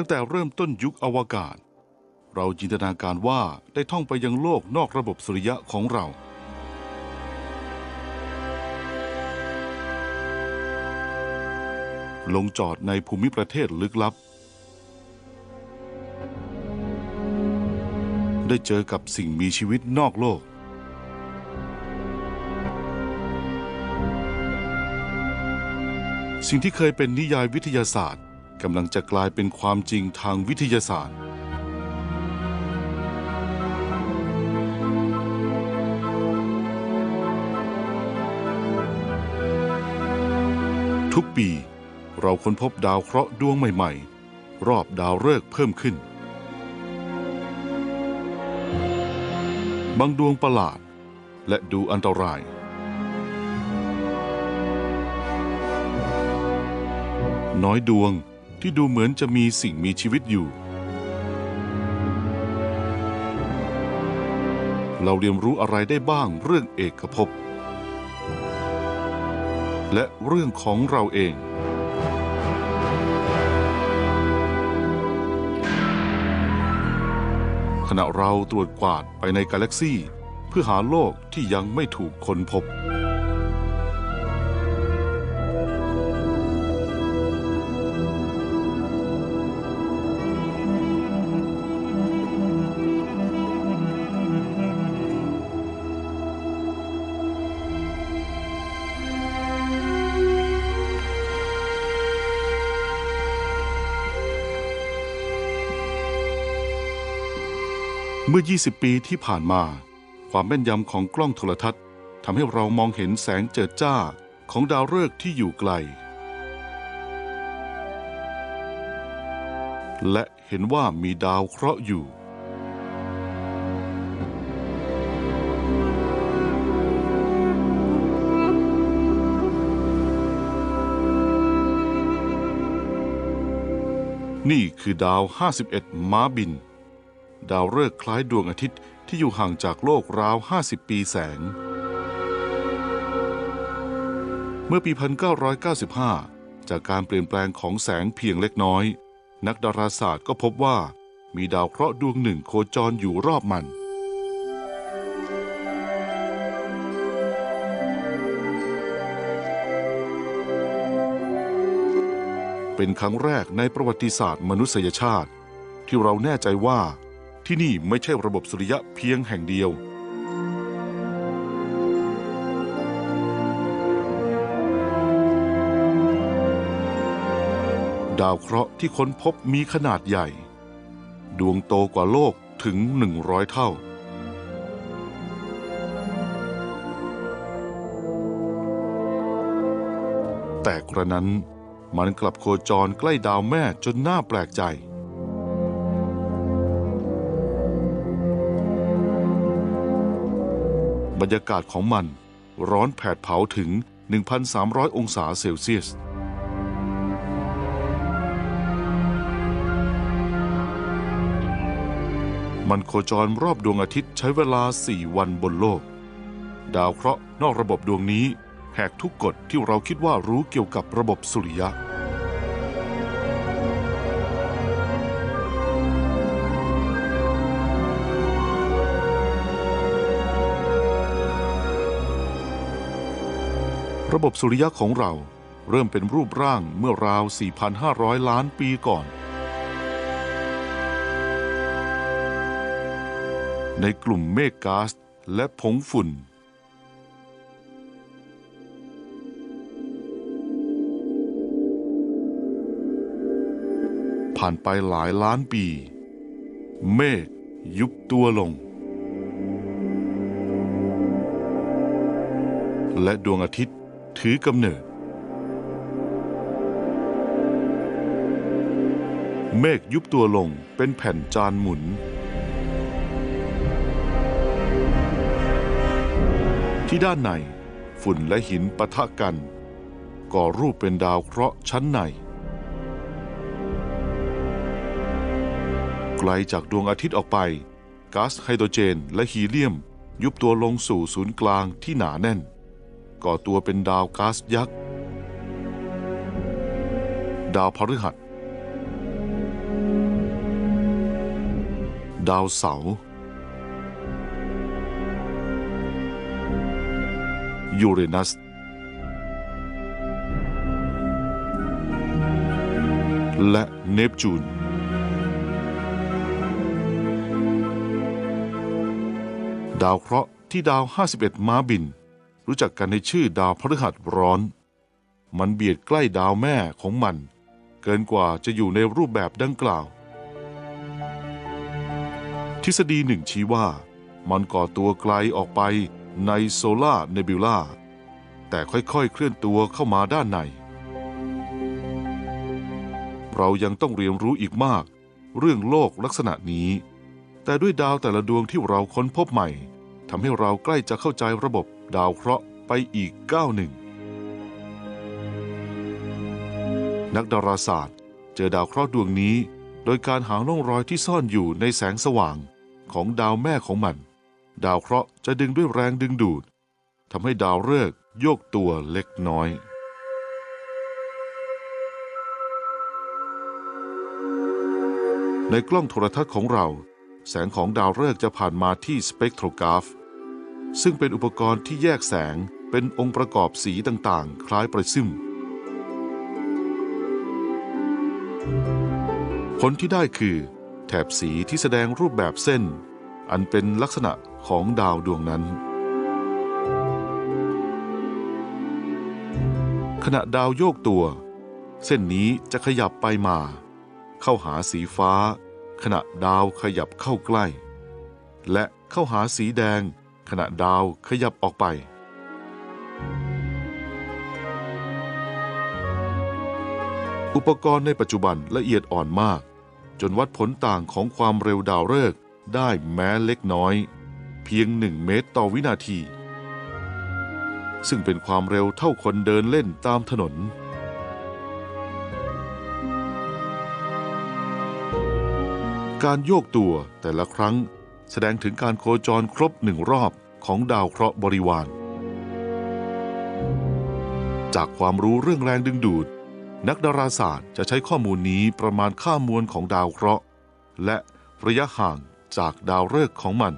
ตั้งแต่เริ่มต้นยุคอวกาศ เราจินตนาการว่าได้ท่องไปยังโลกนอกระบบสุริยะของเรา ลงจอดในภูมิประเทศลึกลับ ได้เจอกับสิ่งมีชีวิตนอกโลกสิ่งที่เคยเป็นนิยายวิทยาศาสตร์ กำลังจะกลายเป็นความจริงทางวิทยาศาสตร์ ทุกปี เราค้นพบดาวเคราะห์ดวงใหม่ ๆ รอบดาวฤกษ์เพิ่มขึ้น บางดวงประหลาด และดูอันตรายน้อยดวง ที่ดูเหมือนจะมีสิ่งมีชีวิตอยู่ เราเรียนรู้อะไรได้บ้างเรื่องเอกภพ และเรื่องของเราเองขณะเราตรวจกวาดไปในกาแล็กซี่ เพื่อหาโลกที่ยังไม่ถูกค้นพบ เมื่อ 20 ปีที่ผ่านมา ความแม่นยำของกล้องโทรทัศน์ทำให้เรามองเห็นแสงเจิดจ้าของดาวฤกษ์ที่อยู่ไกล และเห็นว่ามีดาวเคราะห์อยู่ นี่คือดาว 51 ม้าบิน ดาวฤกษ์คล้ายดวงอาทิตย์ที่อยู่ห่างจากโลกราว 50 ปีแสง เมื่อปี 1995 จากการเปลี่ยนแปลงของแสงเพียงเล็กน้อย นักดาราศาสตร์ก็พบว่ามีดาวเคราะห์ดวงหนึ่งโคจรอยู่รอบมัน เป็นครั้งแรกในประวัติศาสตร์มนุษยชาติ ที่เราแน่ใจว่า ที่นี่ไม่ใช่ระบบสุริยะเพียงแห่งเดียว ดาวเคราะห์ที่ค้นพบมีขนาดใหญ่ ดวงโตกว่าโลกถึง 100 เท่า แต่กระนั้นมันกลับโคจรใกล้ดาวแม่จนน่าแปลกใจ บรรยากาศของมัน ร้อนแผดเผาถึง 1,300 องศาเซลเซียส มันโคจรรอบดวงอาทิตย์ใช้เวลา 4 วันบนโลก ดาวเคราะห์นอกระบบดวงนี้แหกทุกกฎที่เราคิดว่ารู้เกี่ยวกับระบบสุริยะ ระบบสุริยะของเราเริ่มเป็นรูปร่างเมื่อราว 4,500 ล้านปีก่อน ในกลุ่มเมฆก๊าซและผงฝุ่น ผ่านไปหลายล้านปี เมฆยุบตัวลง และดวงอาทิตย์ ถือกำเนิด เมฆยุบตัวลงเป็นแผ่นจานหมุน ที่ด้านในฝุ่นและหินปะทะกัน ก่อรูปเป็นดาวเคราะห์ชั้นใน ไกลจากดวงอาทิตย์ออกไปก๊าซไฮโดรเจนและฮีเลียม ยุบตัวลงสู่ศูนย์กลางที่หนาแน่น ก่อตัวเป็นดาวก๊าซยักษ์ ดาวพฤหัส ดาวเสาร์ยูเรนัส และเนปจูน ดาวเคราะห์ที่ดาว 51 ม้าบิน รู้จักกันในชื่อดาวพฤหัสร้อน มันเบียดใกล้ดาวแม่ของมัน เกินกว่าจะอยู่ในรูปแบบดังกล่าว ทฤษฎีหนึ่งชี้ว่า มันก่อตัวไกลออกไปในโซลาเนบิวลาแต่ค่อยๆ เคลื่อนตัวเข้ามาด้านใน เรายังต้องเรียนรู้อีกมาก เรื่องโลกลักษณะนี้ แต่ด้วยดาวแต่ละดวงที่เราค้นพบใหม่ทำให้เราใกล้จะเข้าใจระบบ ดาวเคราะห์ไปอีกก้าวหนึ่ง นักดาราศาสตร์ เจอดาวเคราะห์ดวงนี้ โดยการหาร่องรอยที่ซ่อนอยู่ในแสงสว่างของดาวแม่ของมัน ดาวเคราะห์จะดึงด้วยแรงดึงดูดทำให้ดาวฤกษ์โยกตัวเล็กน้อยในกล้องโทรทัศน์ของเรา แสงของดาวฤกษ์จะผ่านมาที่สเปกโทรกราฟ ซึ่งเป็นอุปกรณ์ที่แยกแสงเป็นองค์ประกอบสีต่างๆ คล้ายประซึม ผลที่ได้คือ แถบสีที่แสดงรูปแบบเส้น อันเป็นลักษณะของดาวดวงนั้น ขณะดาวโยกตัว เส้นนี้จะขยับไปมา เข้าหาสีฟ้า ขณะดาวขยับเข้าใกล้ และเข้าหาสีแดง ขณะดาวขยับออกไป อุปกรณ์ในปัจจุบันละเอียดอ่อนมาก จนวัดผลต่างของความเร็วดาวฤกษ์ได้แม้เล็กน้อย เพียงหนึ่งเมตรต่อวินาที ซึ่งเป็นความเร็วเท่าคนเดินเล่นตามถนนการโยกตัวแต่ละครั้ง แสดงถึงการโคจรครบหนึ่งรอบของดาวเคราะห์บริวาร จากความรู้เรื่องแรงดึงดูด นักดาราศาสตร์จะใช้ข้อมูลนี้ประมาณค่ามวลของดาวเคราะห์ และระยะห่างจากดาวฤกษ์ของมัน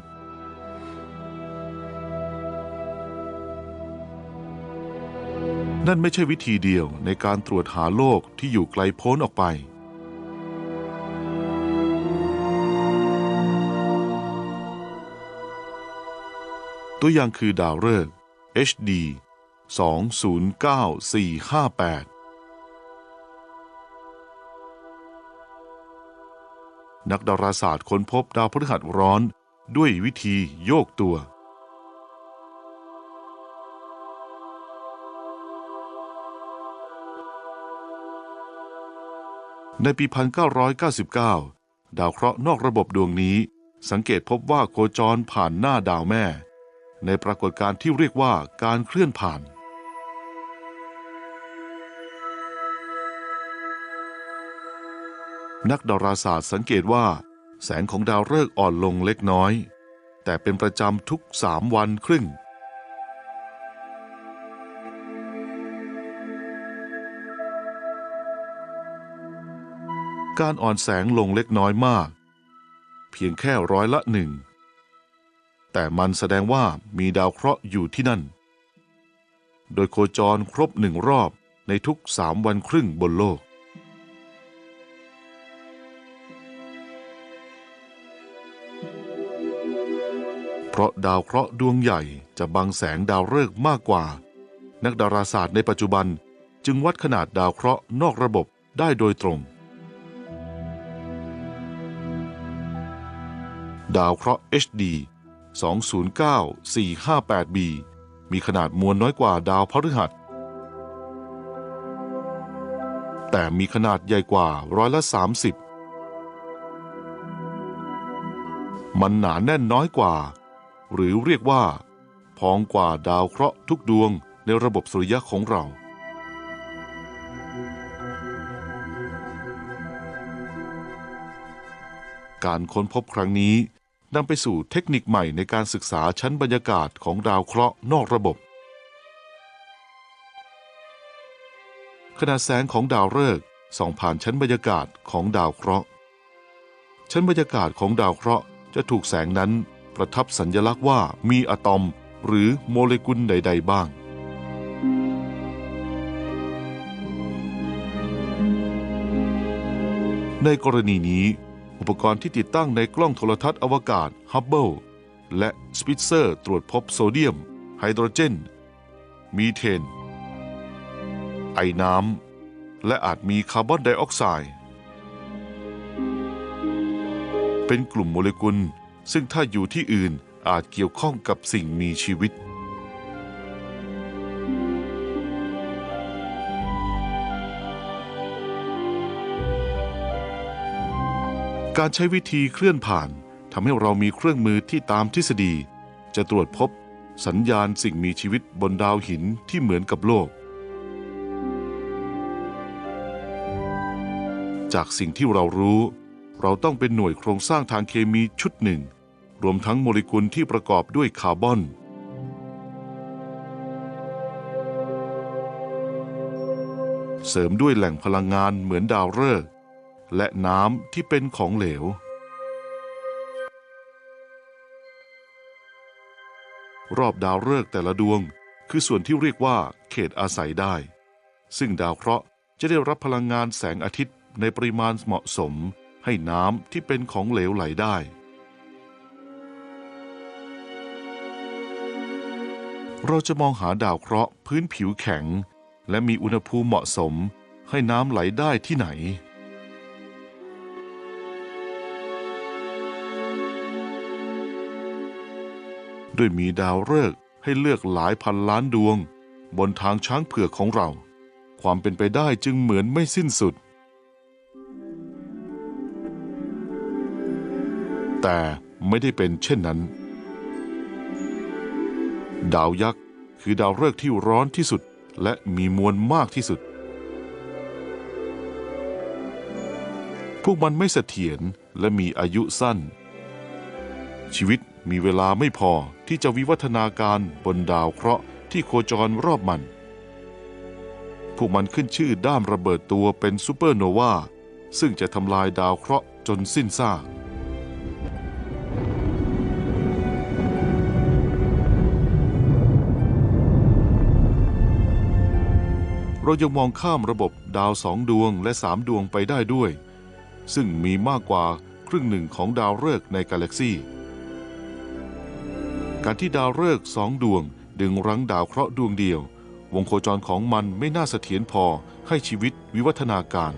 นั่นไม่ใช่วิธีเดียวในการตรวจหาโลกที่อยู่ไกลโพ้นออกไป ตัวอย่างคือดาวฤกษ์ HD 209458 นักดาราศาสตร์ค้นพบดาวพฤหัสร้อนด้วยวิธีโยกตัว ในปี 1999 ดาวเคราะห์นอกระบบดวงนี้ สังเกตพบว่าโคจรผ่านหน้าดาวแม่ ในปรากฏการณ์ที่เรียกว่าการเคลื่อนผ่าน นักดาราศาสตร์สังเกตว่า แสงของดาวฤกษ์อ่อนลงเล็กน้อย แต่เป็นประจำทุกสามวันครึ่ง การอ่อนแสงลงเล็กน้อยมาก เพียงแค่ร้อยละหนึ่ง แต่มันแสดงว่ามีดาวเคราะห์อยู่ที่นั่น โดยโคจรครบหนึ่งรอบในทุกสามวันครึ่งบนโลก เพราะดาวเคราะห์ดวงใหญ่จะบังแสงดาวฤกษ์มากกว่า นักดาราศาสตร์ในปัจจุบันจึงวัดขนาดดาวเคราะห์นอกระบบได้โดยตรง ดาวเคราะห์ HD 209458b มีขนาดมวลน้อยกว่าดาวพฤหัส แต่มีขนาดใหญ่กว่าร้อยละ 30 มันหนาแน่นน้อยกว่า หรือเรียกว่า พองกว่าดาวเคราะห์ทุกดวงในระบบสุริยะของเราการค้นพบครั้งนี้ นำไปสู่เทคนิคใหม่ในการศึกษาชั้นบรรยากาศของดาวเคราะห์นอกระบบ ขนาดแสงของดาวฤกษ์ส่องผ่านชั้นบรรยากาศของดาวเคราะห์ ชั้นบรรยากาศของดาวเคราะห์จะถูกแสงนั้นประทับสัญญลักษณ์ว่ามีอะตอมหรือโมเลกุลใด ๆ บ้าง ในกรณีนี้ อุปกรณ์ที่ติดตั้งในกล้องโทรทัศน์อวกาศฮับเบิลและสปิตเซอร์ตรวจพบโซเดียม ไฮโดรเจน มีเทน ไอน้ำ และอาจมีคาร์บอนไดออกไซด์ เป็นกลุ่มโมเลกุลซึ่งถ้าอยู่ที่อื่นอาจเกี่ยวข้องกับสิ่งมีชีวิต การใช้วิธีเคลื่อนผ่านทำให้เรามีเครื่องมือที่ตามทฤษฎี จะตรวจพบสัญญาณสิ่งมีชีวิตบนดาวหินที่เหมือนกับโลก จากสิ่งที่เรารู้ เราต้องเป็นหน่วยโครงสร้างทางเคมีชุดหนึ่ง รวมทั้งโมเลกุลที่ประกอบด้วยคาร์บอน เสริมด้วยแหล่งพลังงานเหมือนดาวฤกษ์ และน้ำที่เป็นของเหลว รอบดาวฤกษ์แต่ละดวง คือส่วนที่เรียกว่าเขตอาศัยได้ ซึ่งดาวเคราะห์จะได้รับพลังงานแสงอาทิตย์ในปริมาณเหมาะสม ให้น้ำที่เป็นของเหลวไหลได้ เราจะมองหาดาวเคราะห์พื้นผิวแข็ง และมีอุณหภูมิเหมาะสม ให้น้ำไหลได้ที่ไหน ด้วยมีดาวฤกษ์ให้เลือกหลายพันล้านดวง บนทางช้างเผือกของเรา ความเป็นไปได้จึงเหมือนไม่สิ้นสุด แต่ไม่ได้เป็นเช่นนั้น ดาวยักษ์คือดาวฤกษ์ที่ร้อนที่สุดและมีมวลมากที่สุด พวกมันไม่เสถียรและมีอายุสั้น ชีวิตมีเวลาไม่พอ ที่จะวิวัฒนาการบนดาวเคราะห์ที่โคจรรอบมัน พวกมันขึ้นชื่อด้ามระเบิดตัวเป็นซูเปอร์โนวาซึ่งจะทำลายดาวเคราะห์จนสิ้นซากเรายังมองข้ามระบบดาวสองดวงและสามดวงไปได้ด้วย ซึ่งมีมากกว่าครึ่งหนึ่งของดาวฤกษ์ในกาแล็กซี การที่ดาวฤกษ์สองดวง ดึงรั้งดาวเคราะห์ดวงเดียว วงโคจรของมันไม่น่าเสถียรพอให้ชีวิตวิวัฒนาการ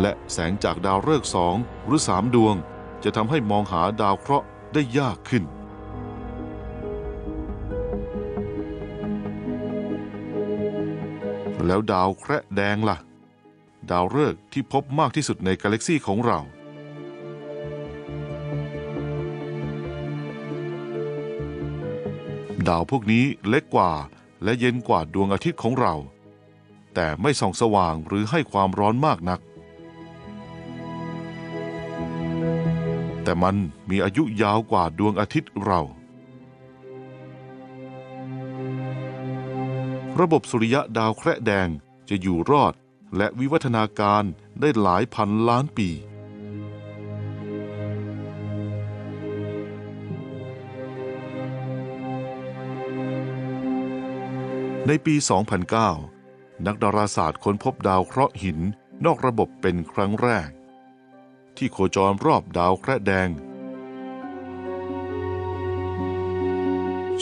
และแสงจากดาวฤกษ์สองหรือสามดวง จะทำให้มองหาดาวเคราะห์ได้ยากขึ้นแล้วดาวแคระแดงล่ะ ดาวฤกษ์ที่พบมากที่สุดในกาแล็กซีของเรา ดาวพวกนี้เล็กกว่าและเย็นกว่าดวงอาทิตย์ของเรา แต่ไม่ส่องสว่างหรือให้ความร้อนมากนัก แต่มันมีอายุยาวกว่าดวงอาทิตย์เรา ระบบสุริยะดาวแคระแดงจะอยู่รอดและวิวัฒนาการได้หลายพันล้านปี ในปี 2009 นักดาราศาสตร์ค้นพบดาวเคราะห์หินนอกระบบเป็นครั้งแรก ที่โคจรรอบดาวแคระแดง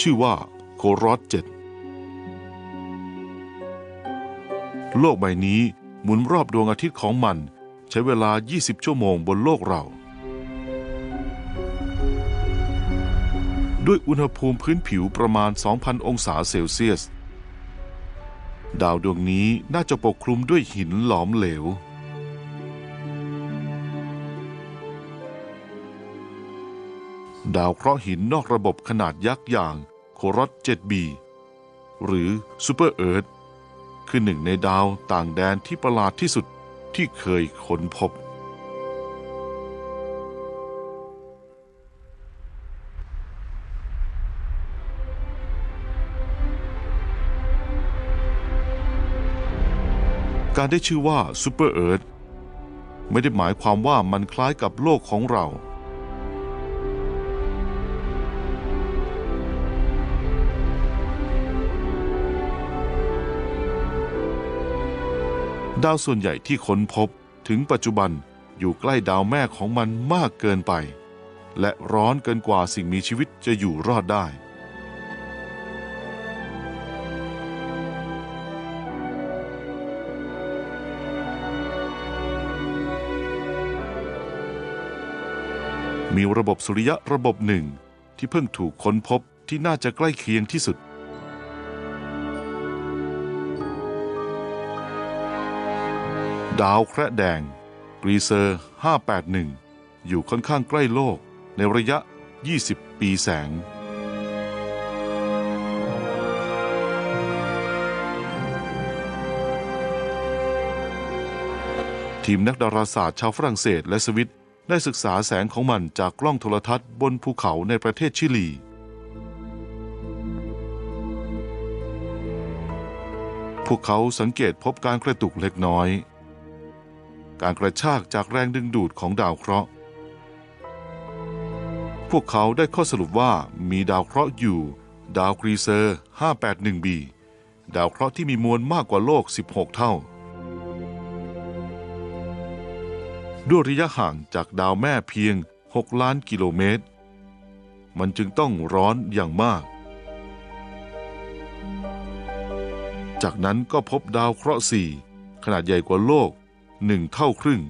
ชื่อว่าโครอสเจ็ดโลกใบนี้หมุนรอบดวงอาทิตย์ของมัน ใช้เวลา 20 ชั่วโมงบนโลกเรา ด้วยอุณหภูมิพื้นผิวประมาณ 2,000 องศาเซลเซียส ดาวดวงนี้น่าจะปกคลุมด้วยหินหลอมเหลว ดาวเคราะห์หินนอกระบบขนาดยักษ์อย่างโครอส 7b หรือซูเปอร์เอิร์ธคือหนึ่งในดาวต่างแดนที่ประหลาดที่สุดที่เคยค้นพบ การได้ชื่อว่าซูเปอร์เอิร์ธไม่ได้หมายความว่ามันคล้ายกับโลกของเรา ดาวส่วนใหญ่ที่ค้นพบถึงปัจจุบันอยู่ใกล้ดาวแม่ของมันมากเกินไป และร้อนเกินกว่าสิ่งมีชีวิตจะอยู่รอดได้ มีระบบสุริยะระบบหนึ่ง ที่เพิ่งถูกค้นพบที่น่าจะใกล้เคียงที่สุด ดาวแคระแดงกรีเซอร์ 581 อยู่ค่อนข้างใกล้โลกในระยะ 20 ปีแสง ทีมนักดาราศาสตร์ชาวฝรั่งเศสและสวิต ได้ศึกษาแสงของมันจากกล้องโทรทัศน์บนภูเขาในประเทศชิลี พวกเขาสังเกตพบการกระตุกเล็กน้อย การกระชากจากแรงดึงดูดของดาวเคราะห์ พวกเขาได้ข้อสรุปว่ามีดาวเคราะห์อยู่ ดาวกรีเซอร์ 581b ดาวเคราะห์ที่มีมวลมากกว่าโลก 16 เท่า ด้วยระยะห่างจากดาวแม่เพียง 6 ล้านกิโลเมตร มันจึงต้องร้อนอย่างมาก จากนั้นก็พบดาวเคราะห์สี่ขนาดใหญ่กว่าโลกหนึ่งเท่าครึ่ง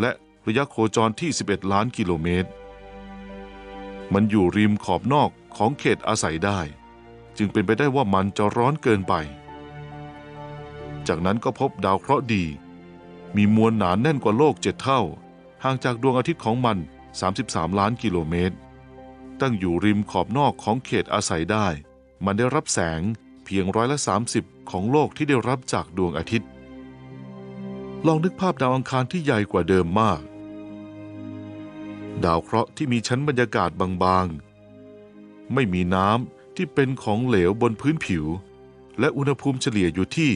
และระยะโคจรที่ 11 ล้านกิโลเมตร มันอยู่ริมขอบนอกของเขตอาศัยได้ จึงเป็นไปได้ว่ามันจะร้อนเกินไป จากนั้นก็พบดาวเคราะห์ดี มีมวลหนาแน่นกว่าโลกเจ็ดเท่า ห่างจากดวงอาทิตย์ของมัน 33 ล้านกิโลเมตร ตั้งอยู่ริมขอบนอกของเขตอาศัยได้ มันได้รับแสงเพียงร้อยละ30 ของโลกที่ได้รับจากดวงอาทิตย์ ลองนึกภาพดาวอังคารที่ใหญ่กว่าเดิมมาก ดาวเคราะห์ที่มีชั้นบรรยากาศบางๆ ไม่มีน้ำที่เป็นของเหลวบนพื้นผิว และอุณหภูมิเฉลี่ยอยู่ที่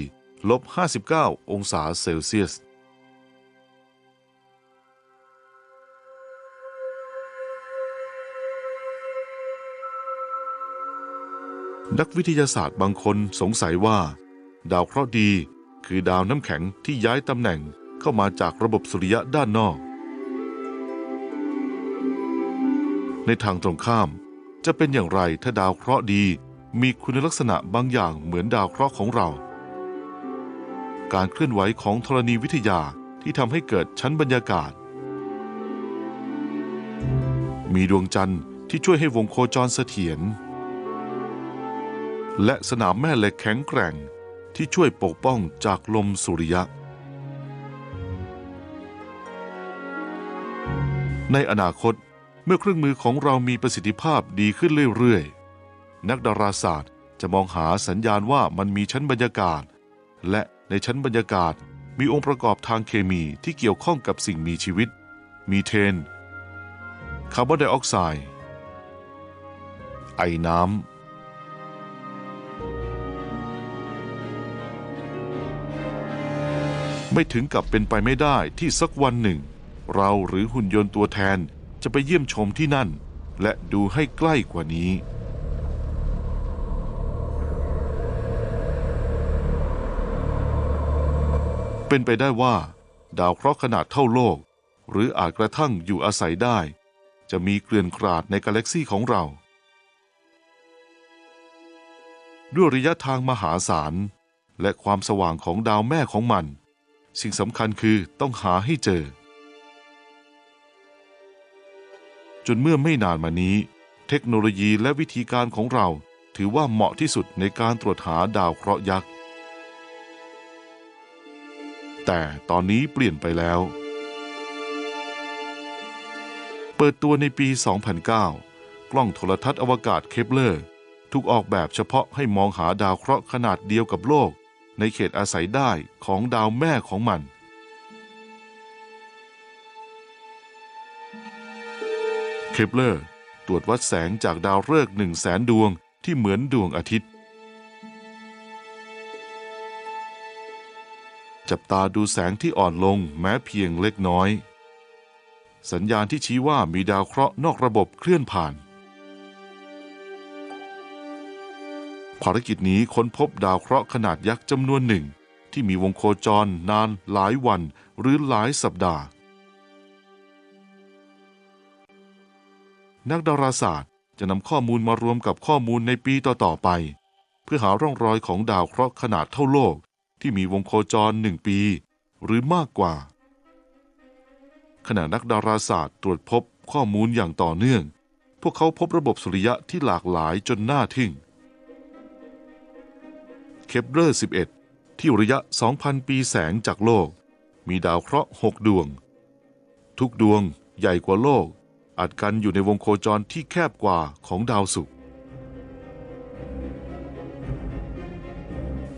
ลบ 59 องศาเซลเซียส นักวิทยาศาสตร์บางคนสงสัยว่า ดาวเคราะห์ดี คือดาวน้ำแข็งที่ย้ายตำแหน่งเข้ามาจากระบบสุริยะด้านนอก ในทางตรงข้าม จะเป็นอย่างไรถ้าดาวเคราะห์ดี มีคุณลักษณะบางอย่างเหมือนดาวเคราะห์ของเรา การเคลื่อนไหวของธรณีวิทยาที่ทำให้เกิดชั้นบรรยากาศ มีดวงจันทร์ที่ช่วยให้วงโคจรเสถียร และสนามแม่เหล็กแข็งแกร่งที่ช่วยปกป้องจากลมสุริยะ ในอนาคตเมื่อเครื่องมือของเรามีประสิทธิภาพดีขึ้นเรื่อยๆ นักดาราศาสตร์จะมองหาสัญญาณว่ามันมีชั้นบรรยากาศ และในชั้นบรรยากาศมีองค์ประกอบทางเคมีที่เกี่ยวข้องกับสิ่งมีชีวิต มีเทน คาร์บอนไดออกไซด์ ไอน้ำ ไม่ถึงกับเป็นไปไม่ได้ที่สักวันหนึ่ง เราหรือหุ่นยนต์ตัวแทนจะไปเยี่ยมชมที่นั่น และดูให้ใกล้กว่านี้ เป็นไปได้ว่า ดาวเคราะห์ขนาดเท่าโลก หรืออาจกระทั่งอยู่อาศัยได้ จะมีเกลื่อนกราดในกาแล็กซีของเรา ด้วยระยะทางมหาศาลและความสว่างของดาวแม่ของมัน สิ่งสำคัญคือต้องหาให้เจอ จนเมื่อไม่นานมานี้ เทคโนโลยีและวิธีการของเราถือว่าเหมาะที่สุดในการตรวจหาดาวเคราะห์ยักษ์ แต่ตอนนี้เปลี่ยนไปแล้ว เปิดตัวในปี 2009 กล้องโทรทัศน์อวกาศเคปเลอร์ ถูกออกแบบเฉพาะให้มองหาดาวเคราะห์ขนาดเดียวกับโลก ในเขตอาศัยได้ของดาวแม่ของมัน เคปเลอร์ตรวจวัดแสงจากดาวฤกษ์หนึ่งแสนดวงที่เหมือนดวงอาทิตย์ จับตาดูแสงที่อ่อนลงแม้เพียงเล็กน้อย สัญญาณที่ชี้ว่ามีดาวเคราะห์นอกระบบเคลื่อนผ่าน ภารกิจนี้ค้นพบดาวเคราะห์ขนาดยักษ์จำนวนหนึ่ง ที่มีวงโคจรนานหลายวันหรือหลายสัปดาห์ นักดาราศาสตร์จะนำข้อมูลมารวมกับข้อมูลในปีต่อๆไป เพื่อหาร่องรอยของดาวเคราะห์ขนาดเท่าโลก ที่มีวงโคจรหนึ่งปี หรือมากกว่า ขณะนักดาราศาสตร์ตรวจพบข้อมูลอย่างต่อเนื่อง พวกเขาพบระบบสุริยะที่หลากหลายจนน่าทึ่ง เคปเลอร์ 11 ที่ระยะ 2,000 ปีแสงจากโลก มีดาวเคราะห์ 6 ดวง ทุกดวงใหญ่กว่าโลก อัดกันอยู่ในวงโคจรที่แคบกว่าของดาวศุกร์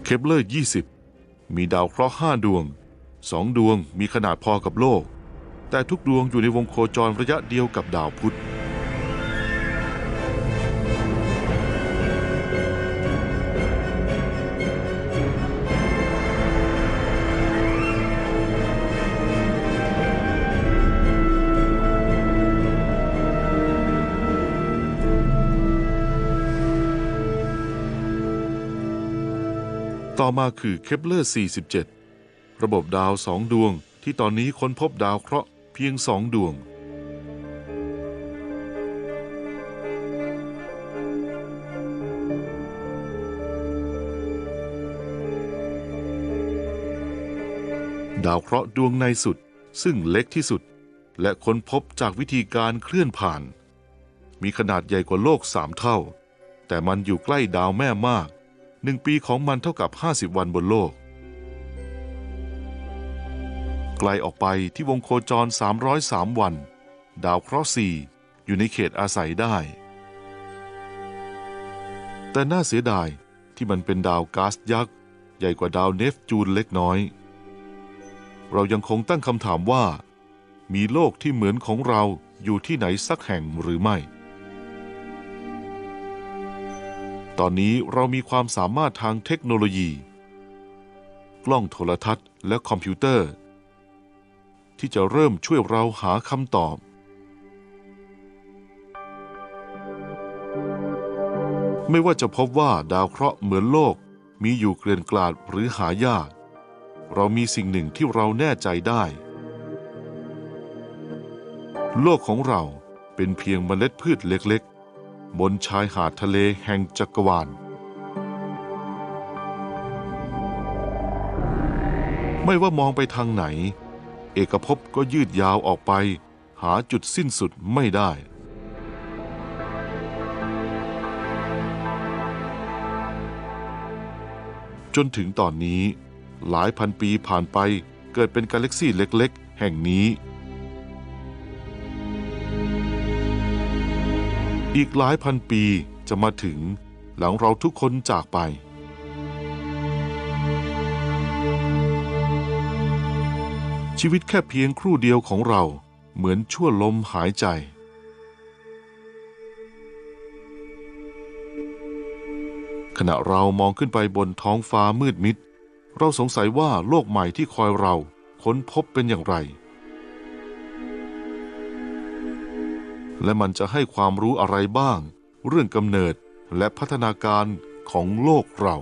เคปเลอร์ 20 มีดาวเคราะห์ 5 ดวง 2 ดวงมีขนาดพอกับโลก แต่ทุกดวงอยู่ในวงโคจรระยะเดียวกับดาวพุธ ต่อมาคือเคปเลอร์ 47 ระบบดาวสองดวงที่ตอนนี้ค้นพบดาวเคราะห์เพียงสองดวง ดาวเคราะห์ดวงในสุด ซึ่งเล็กที่สุด และค้นพบจากวิธีการเคลื่อนผ่าน มีขนาดใหญ่กว่าโลกสามเท่า แต่มันอยู่ใกล้ดาวแม่มาก หนึ่งปีของมันเท่ากับ 50 วันบนโลก ไกลออกไปที่วงโคจร 303 วัน ดาวเคราะห์สี่อยู่ในเขตอาศัยได้ แต่น่าเสียดายที่มันเป็นดาวก๊าซยักษ์ใหญ่กว่าดาวเนฟจูนเล็กน้อย เรายังคงตั้งคำถามว่า มีโลกที่เหมือนของเราอยู่ที่ไหนสักแห่งหรือไม่ ตอนนี้เรามีความสามารถทางเทคโนโลยี กล้องโทรทัศน์และคอมพิวเตอร์ ที่จะเริ่มช่วยเราหาคำตอบไม่ว่าจะพบว่าดาวเคราะห์เหมือนโลก มีอยู่เกลื่อนกลาดหรือหายาก เรามีสิ่งหนึ่งที่เราแน่ใจได้ โลกของเราเป็นเพียงเมล็ดพืชเล็ก บนชายหาดทะเลแห่งจักรวาล ไม่ว่ามองไปทางไหน เอกภพก็ยืดยาวออกไป หาจุดสิ้นสุดไม่ได้ จนถึงตอนนี้ หลายพันปีผ่านไปเกิดเป็นกาแล็กซี่เล็กๆ แห่งนี้ อีกหลายพันปีจะมาถึงหลังเราทุกคนจากไป ชีวิตแค่เพียงครู่เดียวของเราเหมือนชั่วลมหายใจ ขณะเรามองขึ้นไปบนท้องฟ้ามืดมิด เราสงสัยว่าโลกใหม่ที่คอยเราค้นพบเป็นอย่างไร และมันจะให้ความรู้อะไรบ้าง เรื่องกำเนิดและพัฒนาการของโลกเรา